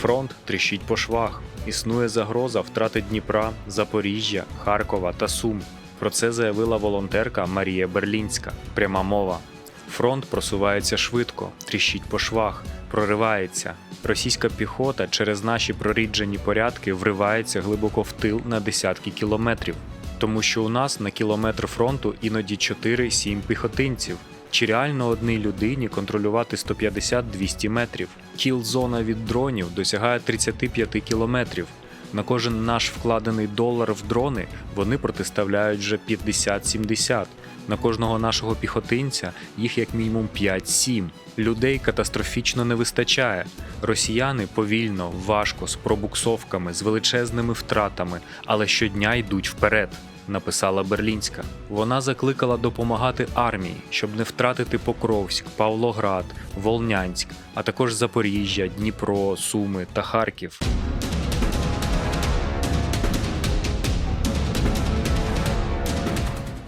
Фронт тріщить по швах. Існує загроза втрати Дніпра, Запоріжжя, Харкова та Сум. Про це заявила волонтерка Марія Берлінська. Пряма мова. Фронт просувається швидко, тріщить по швах, проривається. Російська піхота через наші проріджені порядки вривається глибоко в тил на десятки кілометрів. Тому що у нас на кілометр фронту іноді 4-7 піхотинців. Чи реально одній людині контролювати 150-200 метрів? Кіл-зона від дронів досягає 35 кілометрів. На кожен наш вкладений долар в дрони вони протиставляють вже 50-70. На кожного нашого піхотинця їх як мінімум 5-7. Людей катастрофічно не вистачає. Росіяни повільно, важко, з пробуксовками, з величезними втратами, але щодня йдуть вперед. Написала Берлінська. Вона закликала допомагати армії, щоб не втратити Покровськ, Павлоград, Волнянськ, а також Запоріжжя, Дніпро, Суми та Харків.